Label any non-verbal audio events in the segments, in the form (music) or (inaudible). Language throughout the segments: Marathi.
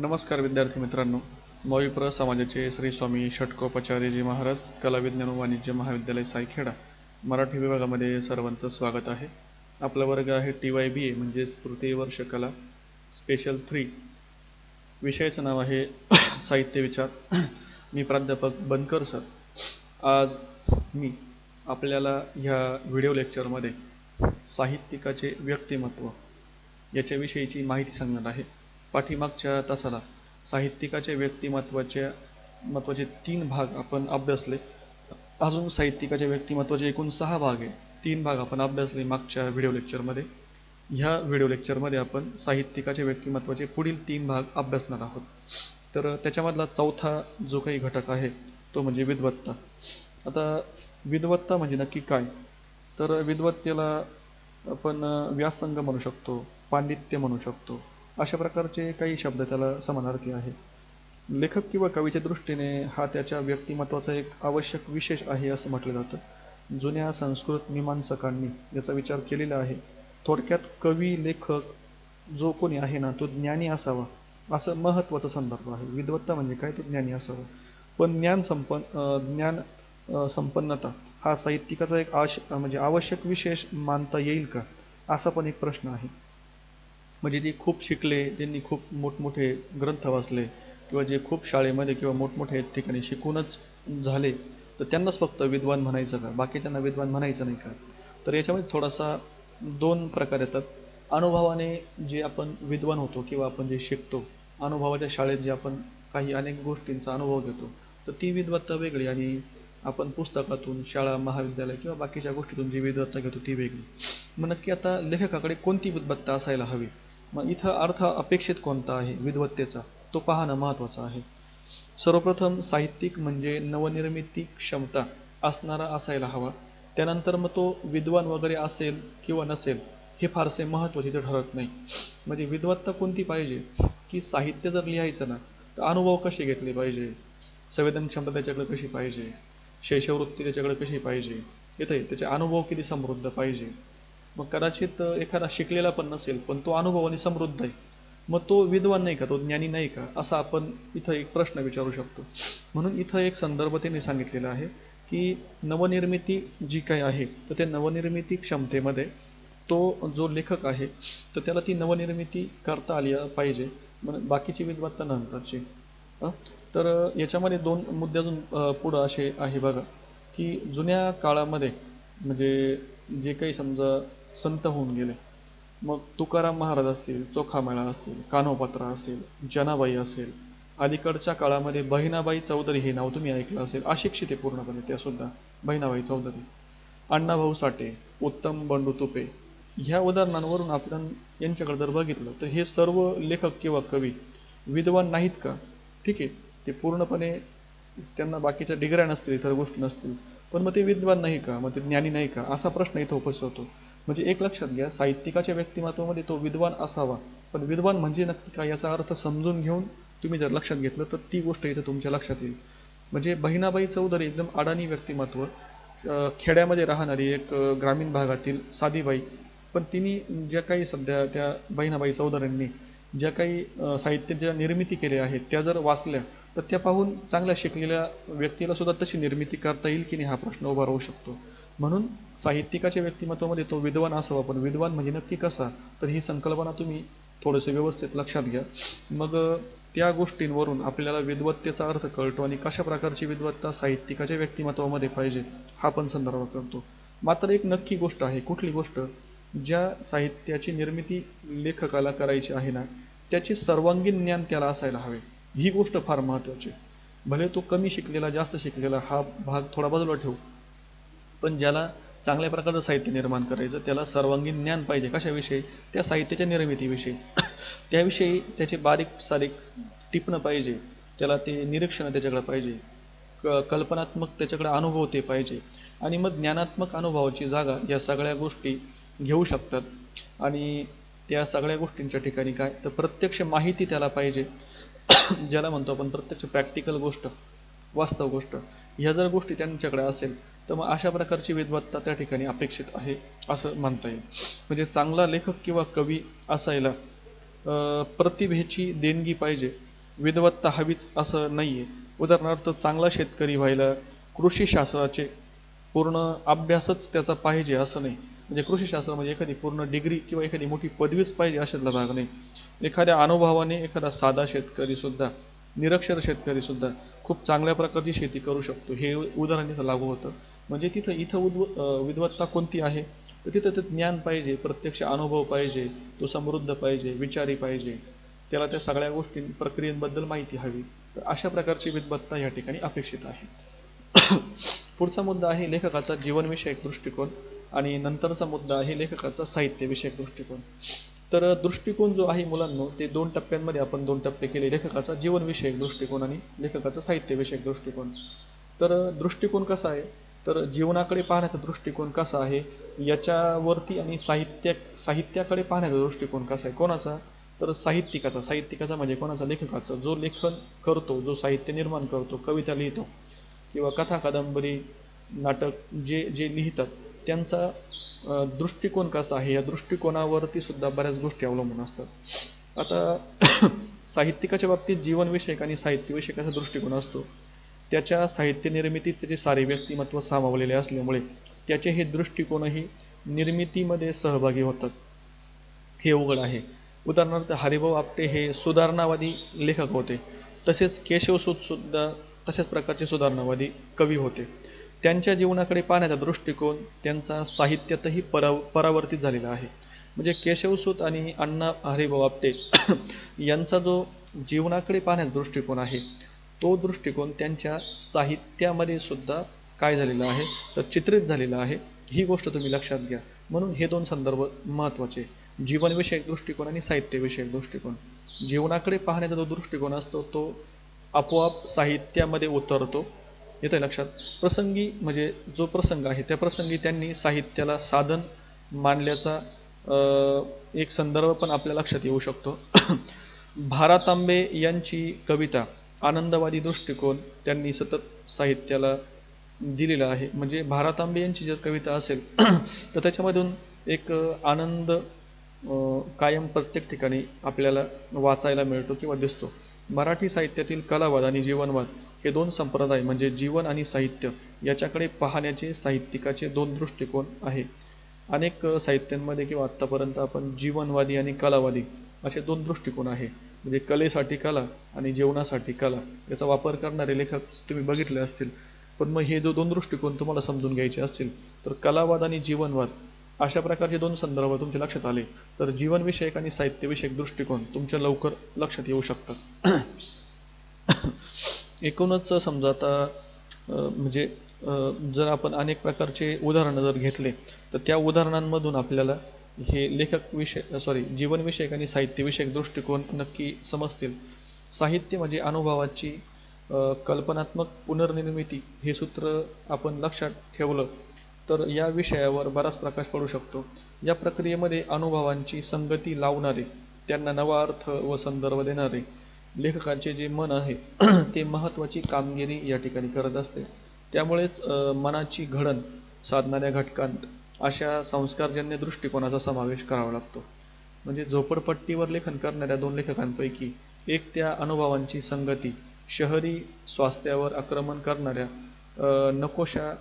नमस्कार विद्यार्थी मित्रांनो. मौविप्र समाजाचे श्री स्वामी षटकोपाचार्यजी महाराज कला विज्ञान व वाणिज्य महाविद्यालय सायखेडा मराठी विभागामध्ये सर्वांचं स्वागत आहे. आपला वर्ग आहे टी वाय बी ए म्हणजेच तृतीय वर्ष कला स्पेशल थ्री विषयाचं नाव आहे साहित्य विचार. मी प्राध्यापक बनकर सर. आज मी आपल्याला ह्या व्हिडिओ लेक्चरमध्ये साहित्यिकाचे व्यक्तिमत्व याच्याविषयीची माहिती सांगणार आहे. पाठीमागच्या तासाला साहित्यिकाचे व्यक्तिमत्वाचे महत्त्वाचे तीन भाग आपण अभ्यासले. अजून साहित्यिकाचे व्यक्तिमत्वाचे एकूण सहा भाग आहे. तीन भाग आपण अभ्यासले मागच्या व्हिडिओ लेक्चरमध्ये ह्या व्हिडिओ लेक्चरमध्ये आपण साहित्यिकाचे व्यक्तिमत्वाचे पुढील तीन भाग अभ्यासणार आहोत. तर त्याच्यामधला चौथा जो काही घटक आहे तो म्हणजे विद्वत्ता. आता विद्वत्ता म्हणजे नक्की काय? तर विद्वत्तेला आपण व्यासंग म्हणू शकतो पांडित्य म्हणू शकतो अशा प्रकारचे काही शब्द त्याला समानार्थी आहे. लेखक किंवा कवीच्या दृष्टीने हा त्याच्या व्यक्तिमत्वाचा एक आवश्यक विशेष आहे असं म्हटलं जातं. जुन्या संस्कृत मीमांसकांनी याचा विचार केलेला आहे. थोडक्यात कवी लेखक जो कोणी आहे ना तो ज्ञानी असावा असं महत्त्वाचा संदर्भ आहे. विद्वत्ता म्हणजे काय? तो ज्ञानी असावा. पण ज्ञान संपन्न ज्ञान संपन्नता हा साहित्यिकाचा एक आश म्हणजे आवश्यक विशेष मानता येईल का? असा पण एक प्रश्न आहे. म्हणजे जे खूप शिकले ज्यांनी खूप मोठमोठे ग्रंथ वाचले किंवा जे खूप शाळेमध्ये किंवा मोठमोठे ठिकाणी शिकूनच झाले तर त्यांनाच फक्त विद्वान म्हणायचं का? बाकीच्यांना विद्वान म्हणायचं नाही का? तर याच्यामध्ये थोडासा दोन प्रकार येतात. अनुभवाने जे आपण विद्वान होतो किंवा आपण जे शिकतो अनुभवाच्या शाळेत जे आपण काही अनेक गोष्टींचा अनुभव घेतो तर ती विद्वत्ता वेगळी आणि आपण पुस्तकातून शाळा महाविद्यालय किंवा बाकीच्या गोष्टीतून जी विद्वत्ता घेतो ती वेगळी. मग नक्की आता लेखकाकडे कोणती विद्वत्ता असायला हवी? मग इथं अर्थ अपेक्षित कोणता आहे? विद्वत्तेचा. तो पाहणं महत्त्वाचं आहे. सर्वप्रथम साहित्यिक म्हणजे नवनिर्मिती क्षमता असणारा असायला हवा. त्यानंतर मग तो विद्वान वगैरे असेल किंवा नसेल हे फारसे महत्त्वाचे तिथं ठरत नाही. म्हणजे विद्वत्ता कोणती पाहिजे? की साहित्य जर लिहायचं ना तर अनुभव कसे घेतले पाहिजे? संवेदन क्षमता त्याच्याकडे कशी पाहिजे? शैशववृत्ती त्याच्याकडे कशी पाहिजे? येते त्याचे अनुभव किती समृद्ध पाहिजे? मग कदाचित एखादा शिकलेला पण नसेल पण तो अनुभवाने समृद्ध आहे. मग तो विद्वान नाही का तो ज्ञानी नाही का असा आपण इथं एक प्रश्न विचारू शकतो. म्हणून इथं एक संदर्भ त्यांनी सांगितलेला आहे की नवनिर्मिती जी काही आहे तर त्या नवनिर्मिती क्षमतेमध्ये तो जो लेखक आहे तर त्याला ती नवनिर्मिती करता आली पाहिजे. म्हणून बाकीची विद्वत्ता नंतरची. तर याच्यामध्ये दोन मुद्दे अजून पुढं असे आहे बघा की जुन्या काळामध्ये म्हणजे जे काही समजा संत होऊन गेले. मग तुकाराम महाराज असतील चोखामेळा असतील कान्होपात्रा असेल जनाबाई असेल अलीकडच्या काळामध्ये बहिणाबाई चौधरी हे नाव तुम्ही ऐकलं असेल अशिक्षित आहे पूर्णपणे त्या सुद्धा बहिणाबाई चौधरी. अण्णाभाऊ साठे उत्तम बंडू तुपे ह्या उदाहरणांवरून आपण यांच्याकडे जर बघितलं तर हे सर्व लेखक किंवा कवी विद्वान नाहीत का? ठीक आहे ते पूर्णपणे त्यांना बाकीच्या डिग्र्या नसतील इतर गोष्टी नसतील पण मग ते विद्वान नाही का? मग ते ज्ञानी नाही का? असा प्रश्न इथं उपस्थित होतो. म्हणजे एक लक्षात घ्या साहित्यिकाच्या व्यक्तिमत्वामध्ये तो विद्वान असावा. पण विद्वान म्हणजे नक्की काय याचा अर्थ समजून घेऊन तुम्ही जर लक्षात घेतलं तर ती गोष्ट इथं तुमच्या लक्षात येईल. म्हणजे बहिणाबाई चौधरी एकदम अडाणी व्यक्तिमत्व खेड्यामध्ये राहणारी एक ग्रामीण भागातील साधीबाई. पण तिने ज्या काही सध्या त्या बहिणाबाई चौधरींनी ज्या काही साहित्याच्या निर्मिती केल्या आहेत त्या जर वाचल्या तर त्या पाहून चांगल्या शिकलेल्या व्यक्तीला सुद्धा तशी निर्मिती करता येईल की नाही हा प्रश्न उभा राहू शकतो. म्हणून साहित्यिकाच्या व्यक्तिमत्वामध्ये तो विद्वान असावा पण विद्वान म्हणजे नक्की कसा? तर ही संकल्पना तुम्ही थोडंसं व्यवस्थित लक्षात घ्या. मग त्या गोष्टींवरून आपल्याला विद्वत्तेचा अर्थ कळतो आणि कशा प्रकारची विद्वत्ता साहित्यिकाच्या व्यक्तिमत्वामध्ये पाहिजे हा पण संदर्भ करतो. मात्र एक नक्की गोष्ट आहे कुठली गोष्ट? ज्या साहित्याची निर्मिती लेखकाला करायची आहे ना त्याचे सर्वांगीण ज्ञान त्याला असायला हवे. ही गोष्ट फार महत्त्वाची आहे. भले तो कमी शिकलेला जास्त शिकलेला हा भाग थोडा बाजूला ठेवू. पण ज्याला चांगल्या प्रकारचं साहित्य निर्माण करायचं त्याला सर्वांगीण ज्ञान पाहिजे. कशाविषयी? त्या साहित्याच्या निर्मितीविषयी. (coughs) त्याविषयी त्याचे बारीक सारीक टिपणं पाहिजे. त्याला ते निरीक्षण त्याच्याकडे पाहिजे. क कल्पनात्मक त्याच्याकडे अनुभव ते पाहिजे. आणि मग ज्ञानात्मक अनुभवाची जागा या सगळ्या गोष्टी घेऊ शकतात. आणि त्या सगळ्या गोष्टींच्या ठिकाणी काय? तर प्रत्यक्ष माहिती त्याला पाहिजे. (coughs) ज्याला म्हणतो आपण प्रत्यक्ष प्रॅक्टिकल गोष्ट. वास्तव गोष्ट. ह्या जर गोष्टी त्यांच्याकडे असेल तर मग अशा प्रकारची विद्वत्ता त्या ठिकाणी अपेक्षित आहे असं म्हणता येईल. म्हणजे चांगला लेखक किंवा कवी असायला प्रतिभेची देणगी पाहिजे. विद्वत्ता हवीच असं नाही आहे उदाहरणार्थ चांगला शेतकरी व्हायला कृषीशास्त्राचे पूर्ण अभ्यासच त्याचा पाहिजे असं नाही. म्हणजे कृषीशास्त्र म्हणजे एखादी पूर्ण डिग्री किंवा एखादी मोठी पदवीच पाहिजे अशातला भाग नाही. एखाद्या अनुभवाने एखादा साधा शेतकरीसुद्धा निरक्षर शेतकरीसुद्धा खूप चांगल्या प्रकारची शेती करू शकतो. हे उदाहरण तिथं लागू होतं. म्हणजे तिथं इथं उद्व विद्वत्ता कोणती आहे? तर तिथं ते ज्ञान पाहिजे प्रत्यक्ष अनुभव पाहिजे तो समृद्ध पाहिजे विचारी पाहिजे. त्याला त्या सगळ्या गोष्टी प्रक्रियेबद्दल माहिती हवी. तर अशा प्रकारची विद्वत्ता या ठिकाणी अपेक्षित आहे. (coughs) पुढचा मुद्दा आहे लेखकाचा जीवनविषयक दृष्टिकोन आणि नंतरचा मुद्दा आहे लेखकाचा साहित्यविषयक दृष्टिकोन. तर दृष्टिकोन जो आहे मुलांनो ते दोन टप्प्यांमध्ये आपण दोन टप्पे केले. लेखकाचा जीवनविषयक दृष्टिकोन आणि लेखकाचा साहित्यविषयक दृष्टिकोन. तर दृष्टिकोन कसा आहे? तर जीवनाकडे पाहण्याचा दृष्टिकोन कसा आहे? याच्यावरती आणि साहित्य साहित्याकडे पाहण्याचा दृष्टिकोन कसा आहे? कोणाचा? तर साहित्यिकाचा. साहित्यिकाचा म्हणजे कोणाचा? लेखकाचा. जो लेखन करतो जो साहित्य निर्माण करतो कविता लिहितो किंवा कथा कादंबरी नाटक जे जे लिहितात. त्यांचा दृष्टिकोन कसा आहे? या दृष्टिकोनावरती सुद्धा बऱ्याच गोष्टी अवलंबून असतात. आता (coughs) साहित्यिकाच्या बाबतीत जीवनविषयक आणि साहित्यविषयक असा दृष्टिकोन असतो. त्याच्या साहित्य निर्मितीत त्याचे सारे व्यक्तिमत्व सामावलेले असल्यामुळे त्याचे हे दृष्टिकोनही निर्मितीमध्ये सहभागी होतात. हे उघड आहे. उदाहरणार्थ हरिभाऊ आपटे हे सुधारणावादी लेखक होते. तसेच केशवसूत सुद्धा तशाच प्रकारचे सुधारणावादी कवी होते. त्यांच्या जीवनाकडे पाहण्याचा दृष्टिकोन त्यांचा साहित्यातही परा परावर्तित झालेला आहे. म्हणजे केशवसूत आणि अण्णा हरिभाऊ आपटे (coughs) यांचा जो जीवनाकडे पाहण्याचा दृष्टिकोन आहे तो दृष्टिकोन त्यांच्या साहित्यामध्ये सुद्धा काय झालेला आहे तर चित्रित झालेला आहे ही गोष्ट तुम्ही लक्षात घ्या. म्हणून हे दोन संदर्भ महत्त्वाचे. जीवनविषयक दृष्टिकोन आणि साहित्यविषयक दृष्टिकोन. जीवनाकडे पाहण्याचा जो दृष्टिकोन असतो तो आपोआप साहित्यामध्ये उतरतो. येतं लक्षात. प्रसंगी म्हणजे जो प्रसंग आहे त्या प्रसंगी त्यांनी साहित्याला साधन मानल्याचा एक संदर्भ पण आपल्या लक्षात येऊ शकतो. (clears throat) भारातांबे यांची कविता आनंदवादी दृष्टिकोन त्यांनी सतत साहित्याला दिलेला आहे. म्हणजे भारातांबे यांची जर कविता असेल (clears throat) तर त्याच्यामधून एक आनंद कायम प्रत्येक ठिकाणी आपल्याला वाचायला मिळतो किंवा दिसतो. मराठी साहित्यातील कलावाद आणि जीवनवाद हे दोन संप्रदाय म्हणजे जीवन आणि साहित्य याच्याकडे पाहण्याचे साहित्यिकाचे दोन दृष्टिकोन आहे. अनेक साहित्यांमध्ये किंवा आत्तापर्यंत आपण जीवनवादी आणि कलावादी असे दोन दृष्टिकोन आहे. म्हणजे कलेसाठी कला आणि जीवनासाठी कला याचा वापर करणारे लेखक तुम्ही बघितले असतील. पण मग हे जो दोन दृष्टिकोन तुम्हाला समजून घ्यायचे असतील तर कलावाद आणि जीवनवाद अशा प्रकारचे दोन संदर्भ तुमच्या लक्षात आले तर जीवनविषयक आणि साहित्यविषयक दृष्टिकोन तुमच्या लवकर लक्षात येऊ शकतात. (coughs) एकूणच समजा आता म्हणजे जर आपण अनेक प्रकारचे उदाहरणं जर घेतले तर त्या उदाहरणांमधून आपल्याला हे लेखक विषय सॉरी जीवनविषयक आणि साहित्यविषयक दृष्टिकोन नक्की समजतील. साहित्य म्हणजे अनुभवाची कल्पनात्मक पुनर्निर्मिती हे सूत्र आपण लक्षात ठेवलं तर या विषयावर बराच प्रकाश पडू शकतो. या प्रक्रियेमध्ये अनुभवांची संगती लावणारे त्यांना नवा अर्थ व संदर्भ देणारे लेखकाचे जे मन आहे (clears throat) ते महत्त्वाची कामगिरी या ठिकाणी करत असते. त्यामुळेच मनाची घडण साधणाऱ्या घटकांत अशा संस्कारजन्य दृष्टिकोनाचा समावेश करावा लागतो. म्हणजे झोपडपट्टीवर लेखन करणाऱ्या दोन लेखकांपैकी एक त्या अनुभवांची संगती शहरी स्वास्थ्यावर आक्रमण करणाऱ्या नकोशा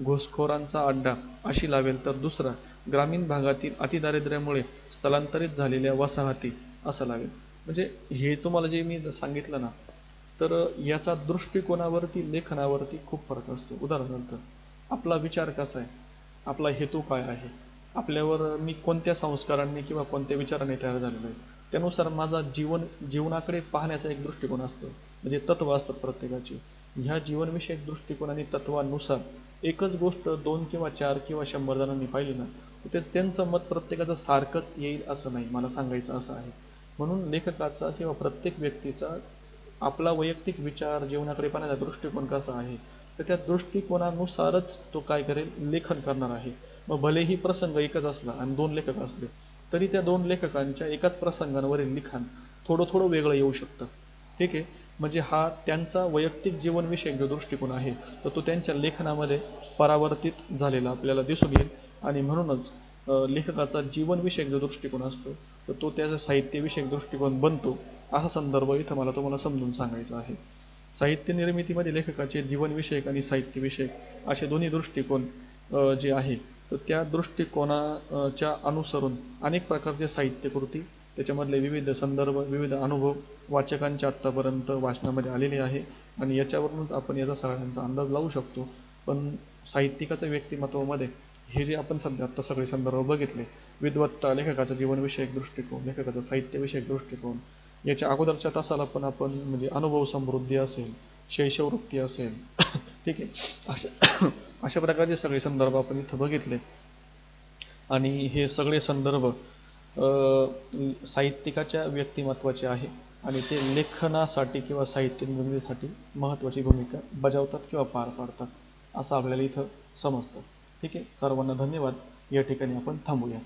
घुसखोरांचा अड्डा अशी लावेल तर दुसरा ग्रामीण भागातील अतिदारिद्र्यामुळे स्थलांतरित झालेल्या वसाहती असं लावेल. म्हणजे हे तुम्हाला जे मी सांगितलं ना तर याचा दृष्टिकोनावरती लेखनावरती खूप फरक असतो. उदाहरणार्थ आपला विचार कसा आहे? आपला हेतू काय आहे? आपल्यावर मी कोणत्या संस्कारांनी किंवा कोणत्या विचाराने तयार झालेलो आहे? त्यानुसार माझा जीवन जीवनाकडे पाहण्याचा एक दृष्टिकोन असतो. म्हणजे तत्व असतात प्रत्येकाची. ह्या जीवनविषयक दृष्टिकोन आणि तत्वानुसार एकच गोष्ट दोन किंवा चार किंवा शंभर जणांनी पाहिली ना तर ते त्यांचं मत प्रत्येकाचं सारखंच येईल असं नाही. मला सांगायचं असं आहे. म्हणून लेखकाचा किंवा प्रत्येक व्यक्तीचा आपला वैयक्तिक विचार जीवनाकडे पाहण्याचा दृष्टिकोन कसा आहे तर त्या दृष्टिकोनानुसारच तो काय करेल? लेखन करणार आहे. मग भलेही प्रसंग एकच असला आणि दोन लेखक असले तरी त्या दोन लेखकांच्या एकाच प्रसंगांवरील लिखाण थोडं थोडं वेगळं येऊ शकतं. ठीक आहे? म्हणजे हा त्यांचा वैयक्तिक जीवनविषयक जो दृष्टिकोन आहे तर तो त्यांच्या लेखनामध्ये परावर्तित झालेला आपल्याला दिसून येईल. आणि म्हणूनच लेखकाचा जीवनविषयक जो दृष्टिकोन असतो तर तो त्याचा साहित्यविषयक दृष्टिकोन बनतो असा संदर्भ इथं मला तुम्हाला समजून सांगायचा आहे. साहित्य निर्मितीमध्ये लेखकाचे जीवनविषयक आणि साहित्यविषयक असे दोन्ही दृष्टिकोन जे आहे तर त्या दृष्टिकोनाच्या अनुसरून अनेक प्रकारचे साहित्यकृती त्याच्यामधले विविध संदर्भ विविध अनुभव वाचकांच्या आत्तापर्यंत वाचनामध्ये आलेले आहे आणि याच्यावरूनच आपण याचा सगळ्यांचा अंदाज लावू शकतो. पण साहित्यिकाच्या व्यक्तिमत्वामध्ये हे जे आपण सध्या आत्ता सगळे संदर्भ बघितले विद्वत्ता लेखकाचा जीवनविषयक दृष्टिकोन लेखकाचा साहित्यविषयक दृष्टिकोन याच्या अगोदरच्या तासाला पण आपण म्हणजे अनुभव समृद्धी असेल शैशववृत्ती असेल (coughs) ठीक आहे अशा (coughs) अशा प्रकारचे सगळे संदर्भ आपण इथं बघितले. आणि हे सगळे संदर्भ साहित्यिकाच्या व्यक्तिमत्वाचे आहे आणि ते लेखनासाठी किंवा साहित्य निर्मितीसाठी महत्त्वाची भूमिका बजावतात किंवा पार पाडतात असं आपल्याला इथं समजतं. ठीक आहे? सर्वांना धन्यवाद. या ठिकाणी आपण थांबूया.